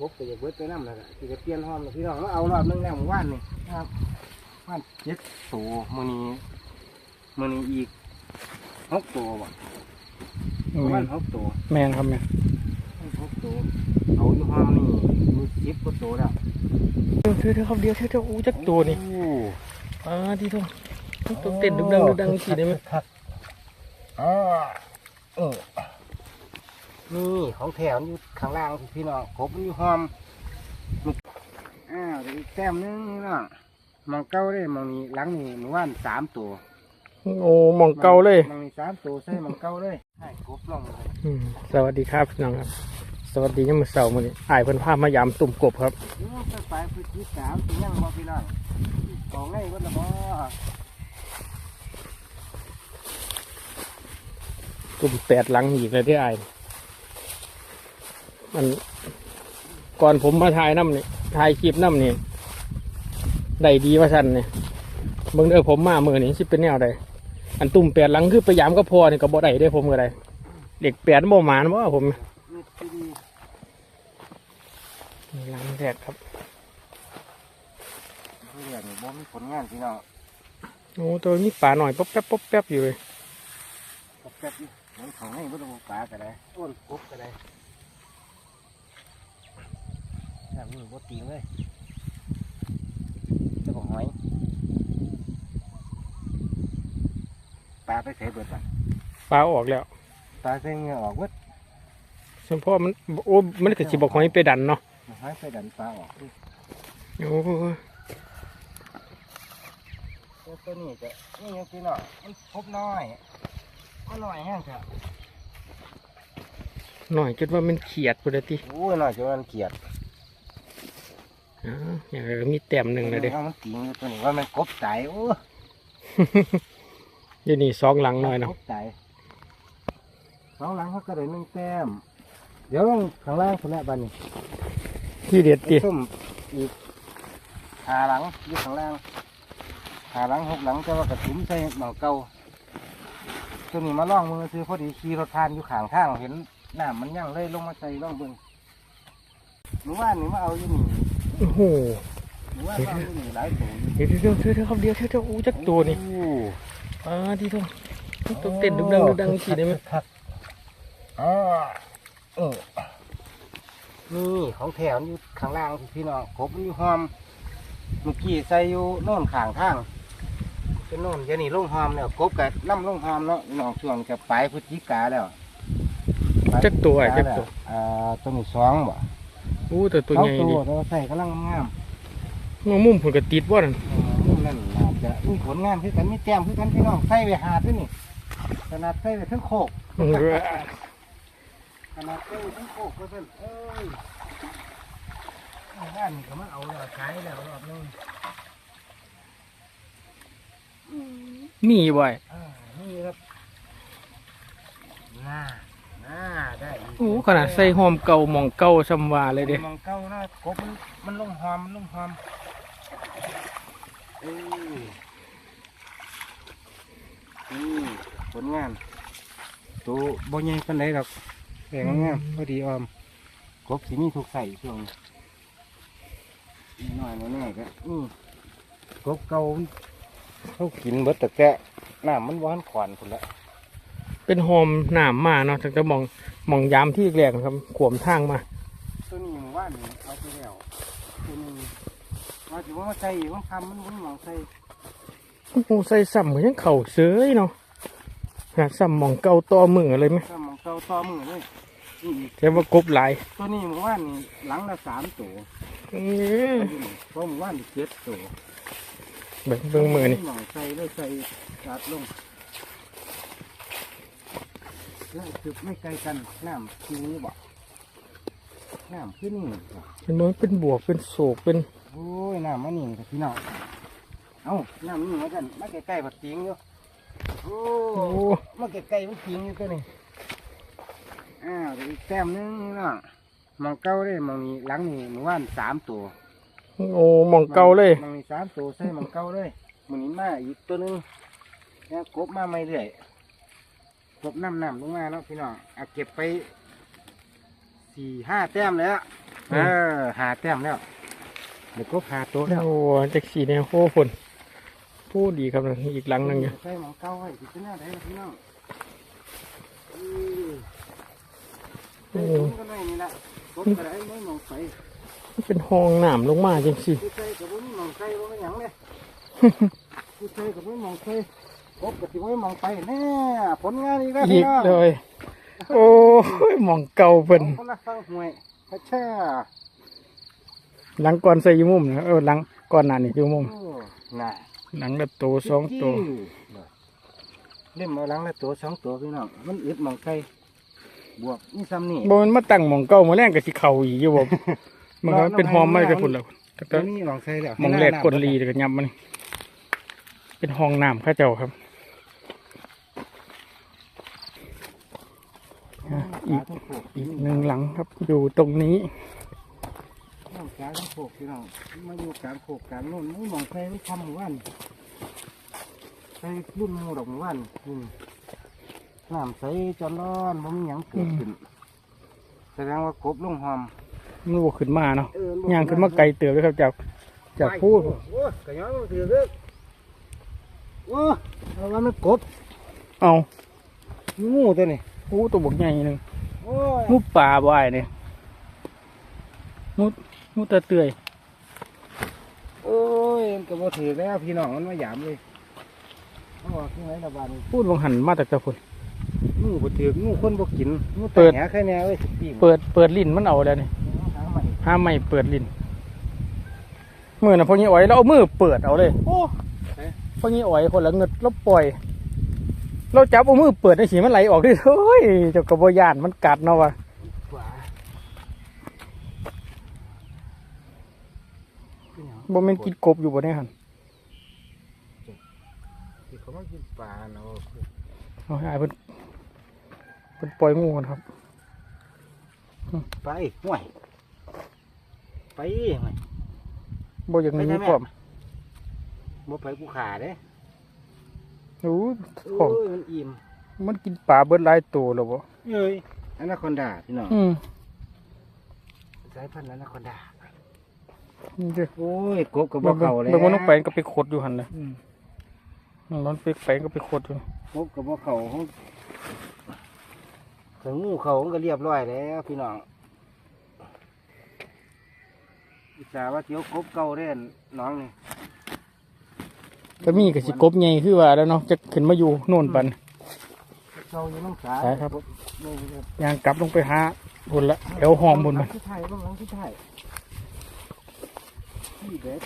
ครบก็จะเบิดไปน้ำแล้วก็สิจะเปลี่ยนห้อมแล้วพี่น้องมาเอารอบนึงแล้วหมู่บ้านนี่ครับบ้านเจ็ดตัวมื้อนี้มื้อนี้อีกหกตัวบ่ประมาณหกตัวแมนครับแมนหกตัวเอาอยู่ห้อมนี่มีสิบกว่าตัวแล้วเดี๋ยวเดี๋ยวครับเดี๋ยวเดี๋ยวเดี๋ยวอู้จักตัวนี่โอ้อ่าที่ทุ่งต้องเต้นดึงดังดึงดังทีได้ไหมครับอ่าเออ นี่ของแถวอยู่ข้างล่างพี่น้องครบมันอยู่ห้อมนี่อ้าวเดี๋ยวอีกแต้มหนึงนี่น้องมองเก้าได้มองนี้หลังนี่หมู่บ้านสามตัวโอ้หมองเก่าเลยมองนี้สามตัวใส่มองเก้าเลยให้ครบลงเลยอืมสวัสดีครับพี่น้องครับ สวัสดียามมื้อเสาร์มื้อนี้อ้ายเพิ่นพามายามตุ่มกบครับนี่ไปไปพฤศจิกามถึงยังบ่พี่น้องของไงวัดละบ่ตุ่มแปดหลังอีกเลยที่อ้าย มันก่อนผมมาถ่ายน้ำนี่ถ่ายคลิปน้ำนี่ได้ดีว่าสั่นเนี่ยเบิ่งเด้อผมมามื้อนี้สิเป็นแนวใดอันตุ่มแปดหลังคือไปยามก็พอนี่ก็บ่ได้เด้อผมก็ได้เด็กแปดบ่หมานบ่ผมนี่ที่ดีหลังแรกครับเรียกนี่บ่มีผลงานพี่น้องโอ้ตัวนี้ป่าหน่อยป๊อบแป๊บป๊อบแป๊บอยู่เลยกบแป๊บนี่เหมือนของให้วัดละบ่ปลาก็ได้ต้นกบก็ได้ แบบนี้บ่ติงเลยเจะของหอยปลาไปใส่เบิดบ่ปลาออกแล้วปลาใส่เหงื่อออกเบิดเฉพาะมันโอ้มันก็สิบอกหอยไปดันเนาะหอยไปดันปลาออกโอ้ตัวตัวนี้จะนี่ยังกินหน่อยมันพบน้อยก็น้อยแห้งจ้ะหน่อยจนว่ามันเขียดปุระติโอ้ยน้อยจนมันเกลียด อ๋ออย่างไรก็มีแต้มหนึ่งเลยเด้ว่ามันติงอยู่ตัวนี้ว่ามันกบตายโอ้อยู่นี่สองหลังหน่อยเนาะกบตายสองหลังเขาก็ได้หนึ่งแต้ม เดี๋ยวลงข้างล่างคนละบันนี้ที่เด็ดติส้มอีกหาหลังอยู่ข้างล่างหาหลังหกหลังแต่ว่ากระถุมใส่หมอเก่าตัวนี้มาล่องมือซื้อพอดีขี่รถทานอยู่ข้างทางเห็นน้ำมันยั่งเลยลงมาใส่ล่องเบิ่งหนูว่านี่มาเอาอยู่นี่ โอ้โหหนูว่ามาเอาอยู่นี่หลายตัวอยู่เดี๋ยวเดี๋ยวเดี๋ยวเดี๋ยวครับเดี๋ยวเดี๋ยวเดี๋ยวอู้จักตัวนี่โอ้อ่าที่ทุ่งต้องเต้นดึงดังดึงดังทีได้ไหมครับอ่าเออนี่ของแถวอยู่ข้างล่างพี่น้องครบมันอยู่หอมเมื่อกี้ใส่อยู่โน่นข้างทางเป็นโน่นเดี๋ยวนี้ลงหอมเนี่ยกบกับน้ำลงหอมเนาะน้องช่วงนี้กับปลายพฤศจิกาแล้วปลายจักตัวพฤศไอ้จิจักแล้วตัวอ่าตัวนี้สองบ่ อู้แต่ตัวสองใหญ่ตัดิวเราใส่กำลังงามงมุมผลกระติดว่านั่นเออมุมนั่นน่าจะมีผลงานคือกันมีแต้มคือกันพี่น้องใส่ไปหาดด้วยนี่ขนาดใส่ไปทั้งโคกเออขนาดเอ้ยทั้งโคกก็เป็นเอ้ยบ้านนี่ก็มาเอาแล้วขายแล้วรอบนึงมีบ่อยอ่านี่ครับน่า น่าได้กโอ้ขนาดใส่หอมเก่าหมองเก่าชำวาเลยเด้มองเก้านะกบมันมันลงหอมมันลงหอมเอ้ยนี่ผลงานตัวบ่ใหญ่ปานใดหรอกแต่งงามพอดีออมกบสีมีทุกใส่ช่วงนี้น้อยๆแน่ๆก็นี่กบเก่าเขากินเบิดแต่แกะน้ำมันหวานขวานพุ่นละ เป็นหอมหนามมาเนาะถึงจะมองมองยามที่แรกนะครับขวมทางมา ตัวนี้หมู่บ้านนี่เอาไปแล้วตัวนี้ว่าถือว่าใส่อยู่ต้องทำมันมันหมองใส่โอ้โหใส่ซ้ำก็ยังเข่าเสยเนาะหาซ้ำหมองเก่าต่อมือเลยไหมก็หมองเตาต่อมือเลยนี่อีกแต่ว่ากบหลายตัวนี้หมู่บ้านนี่หลังละสามตัวอื้อเพราะหมู่บ้านนี่เจ็ดตัวเบิ่งเบิ่งมือนี่หมองใส่เลยใส่จัดลง แล้วจุดไม่ไกลกันน้ำทีนี้บอกน้ำขึ้นนี่บ่เป็นน้อยเป็นบวกเป็นโศกเป็นโอ้ยน้ำมันนี่กับพี่น้องเอ้าน้ำนี่เหมือนกันมาใกล้ๆบัดติงอยู่โอ้โอ้มาใกล้ๆมันติงอยู่ตัวนี้อ้าวเดี๋ยวอีกแต้มหนึงนี่เนาะมองเก้าได้มองนี้หลังนี่หมู่บ้านสามตัว โอ้หมองเก่าเลยมองนี้สามตัวใส่มองเก้าเลยมันนี้มาอีกตัวหนึงแล้วกบมาไม่เรื่อย กบน้ำน้ำลงมาเนาะพี่น้องเอาเก็บไปสี่ห้าแต้มเลยอะเออหาแต้มแล้วเดี๋ยวก็หาตัวแล้วโอ้จักสีเนี่ยโอ้ฝนพูดดีครับนั่นอีกหลังหนึงอยู่ใส่หมองเก้าไว้ที่เป็นแนวไหนล่ะพี่น้องอือโอ้ใส่ถุงกันไว้นี่ละกบกระไรไม่มองใส่มันเป็นห้องน้ำลงมาจังสิผู้ใส่กับไม่มองใส่ว่าไม่หยังเลยผู้ใส่กับไม่มองใส่ กบกับที่ไม่มองไปแน่ผลงานอีกแล้วอีพี่กน้องเลย โอ้ยหมองเก่าเพิ่นคนละฟังหวยพระเจ้าหลังก่อนใส่อยูมุมนะเออหลังก่อนหน้านี่อยูมุมโอ้น่ะหลังละตัวสองตัวเล่มเอาหลังละตัวสองตัวพี่น้องมันอึดมองใส่บวกนี่ซ้ำนี่บ่มันมาตั้งหมองเก่ามาแรงกับสิเข่าอีกอยู่บ่มันก็เป็นหอมมาจากพุ่นแล้วแต่ตัก็วนี้มองใส่แล้วหมองแรกกดลีแต่ก็ยับมัน เป็นห้องน้ำเข้าเจ้าครับ อะอีอีกกอีกหนึ่งหลังครับอยู่ตรงนี้น้ำกลางโขกพี่น้องมาอยู่กลางโขกกลางโน่นไม่มองใส่ไม่ทำหมู่บ้านใส่รุ่นหมูดอกหมู่บ้านอืมน้ำใสจนร้อนบ่มีหยังเกิดขึ้นแสดงว่ากบลงหอมมันบวขึ้นมาเนาะเออย่างขึ้นมาไกลเตือเลยครับจากจากพูดโอ้ยกระย้อนมันถือเด้อโอ้ยเอาว่ามันกบเอางูตัวนี้โอ้ตัวบกใหญ่หนึ่งโอ้ย งูป่าบ่ายเนี่ยงูงูตะเตือยโอ้ยมันก็บ่ถือแล้วพี่น้องมันมาหยามเลยเขาบอกที่ไหนละบาดนพูดวังหันมาจากตะพุ่นงูบ่ถืองูคนบ่กินงูเปิเปิดดแหแค่แนวเอ้ยปีกเปิดเปิดลิ้นมันเอาแล้วนี่หาใหม่ห้ามไม่เปิดลิ้นมือน่ะพองี้อ๋อยแล้วเอามือเปิดเอาเลย โอ้พองี้อ๋อยคนละเงิดแล้วปล่อย เราจับเอามือเปิดในสีมันไหลออกดิเฮ้ยเจ้ากระบยานมันกัดเนาะวะขวาบ่แม่นกินกบอยู่บ่ได้หันที่เขามากินปลาเนาะเอาให้อายเพิ่นเพิ่นปล่อยงูกันครับ ไปห่วยไปห่วยบ่อย่างนี้ไปได้ไหมพร้อมบ่ไปกูขาเด้ โอ้ยขโอ้องยมันอิ่มมันกินปลาเบิดหลายตัวแล้วบ่เอ้ยอนาคอนดาพี่น้องอืมสายพันธุ์อนาคอนดานี่เด้อโอ้ยกบกับเบิ่บ่งเข่าแล้วเบิ่งมันลงไปก็ไปขดอยู่หั่นน่ะอืมมันร้อนไปไปก็ไปขดอยู่กบกับบ่เข่าของถึงงูเขามันก็เรียบร้อยแล้วพี่น้องอิจฉาว่าเที่ยวกบเก่าเด่นน้องนี่ ก็มีก็สิกบใหญ่คือว่าแล้วเนาะจะขึ้นมาอยู่โน่นปันเก่าอยู่น้องสาใช่ครับนี่นี่ย่างกลับลงไปหาพุ่นละแถวหอมพุ่นหลัมันงที่ไทยบ้างหลังที่ไทยนี่เด็ด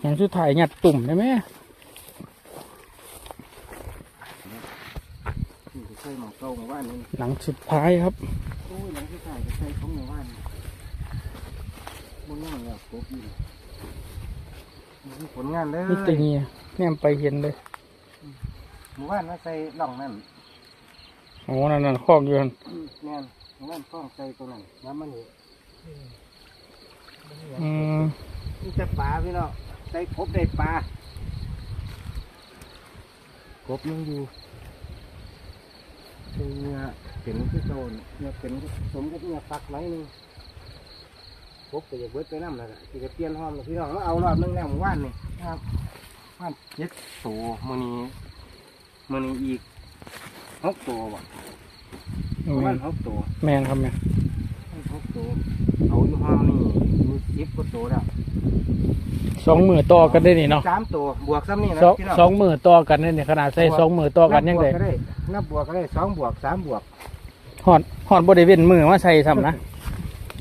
อย่างสุดท้ายหยัดตุ่มได้ไหมนี่ก็ใส่หมองเก่าหมู่บ้านนี่หลังสุดท้ายครับโอ้ยหลังที่ไทยก็ใส่ของหมู่บ้านนี่บนนั่งแล้วกบอยู่นี่ ผลงานเลยนี่ตีเงียแนมไปเห็นเลยหมู่บ้านมาใส่หล่องนั่นโอ้นั่นนั่นคอกอยู่หั่นอืมแม่นหมู่บ้านฟ้องใส่ตัวนั้นน้ำมันนี่อืมนี่จะปลาพี่น้องได้กบได้ปลากบยังอยู่เป็นเนื้อเป็นที่โซนเนื้อเป็นสมกับเนื้อฟักไว้หนึง กบก็จะเบิดไปน้ำแล้วล่ะที่จะเปลี่ยนห้อมแล้วพี่น้องมาเอารอบนึงแล้วหมู่บ้านนี่นะครับบ้านเจ็ดตัวมือนี้มือนี้อีกหกตัวบ่หมู่แมบ้านนหกตัวแมนครับแมนหกตัวเอาอยู่ห้องนี่มีสิบกว่าตัวแล้วสองมือต่อกันได้นี่เนาะสามตัวบวกซ้ำนี่นะสองพี่น้องสองมือต่อกันได้นี่ขนาดใส่สองมือต่อกันยังไงนับบวก็ได้นับบวกก็ได้สองบวกสามบวกหอดหอดบริเวณมือมาใส่ซ้ำนะ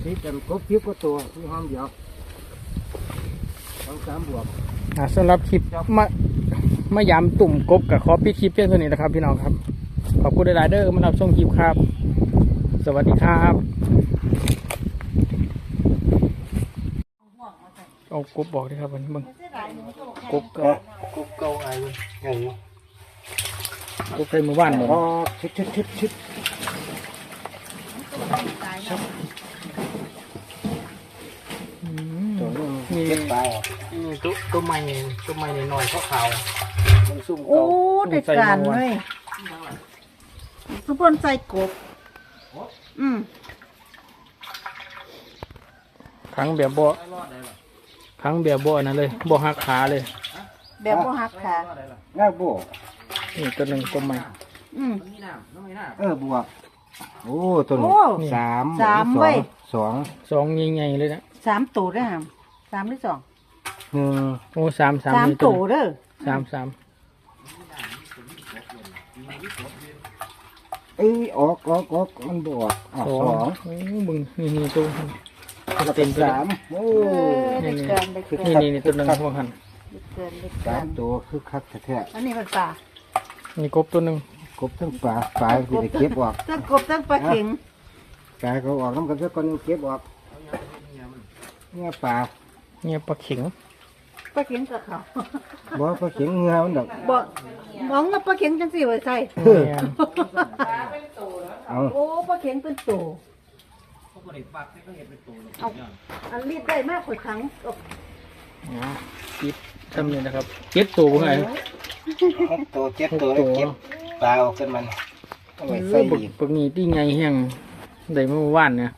นี่เป็นครบคลิปก็ตัวมีห้องเดียวสองสามบวกอ่าสำหรับคลิปมามาย้ำตุ่มกบกับขอปิดคลิปเพียงเท่านี้นะครับ พี่น้องครับ ขอบคุณหลายๆเด้อมารับชมคลิปครับ สวัสดีครับเอากบบอกด้วยครับวันนี้มึงกบก็กุ๊กเก้าไอ้อย่างนี้กบใส่มือบ้านหมดอ๋อชิดชิดชิดชิด ตั ตัว ว นี้ นี้ เก็บปลาออกนี่ตัวตัวใหม่ตัวใหม่หน่อยๆขาวๆมันซุ่มโอ้เก่าได้ซุ่มใส่การเมื่อวาเลนยทุกคนใส่กบ อืมขังแบบบ่ขังแบบบ่อันนั้นเลยบ่หักขาเลย แบบบ่หักขาง่ายบวกนี่ตัวหนึ่งตัวใหม่ อืม เออบวกโอ้ตัวนี้โอ้สามสามสอเว้งยสองสองใหญ่ๆเลยนะสามตัวได้อหาม สามหรือสองหนึ่งโอ้สามสามสามนี่ตัววเด้อสามสามเอ้ยออกออกออกมันบวกอะสอสองงโอ้มึงนี่นี่ตัวแล้วเต็ก็มตัวสามโอ้เออได้เกินได้เกินนี่นี่นี่ตัวหนึ่งพวกหันได้เกินได้เกิสามนตัวคือคักแท้อันนี้มันปลานี่กบตัวหนึ่งๆกบทั้งปลาปลาที่ได้เก็บออกทั้งกบทั้งปลาเข็งปลาเขาออกน้ำกันสักคนยังเก็บออกเนี่ยปลา เนี่ยปลาเข็งปลาเข็งกับเขาบ่ปลาเข็งเงามันดอกบ่มองว่าปลาเข็งจังสิไว้ใส่แม่นเอาโอ้ปลาเข็งเป็นตัวเอาอันรีดได้มากกว่าครั้งเอานะจิบทำนี่นะครับเจ็ดตัวไงหกตัวเจ็ดตัวแล้วเก็บปลาออกกันมันเอาไว้เอใส่อบักอีกบักนี่ที่ไงแห้งได้เมื่อวานเนี่ย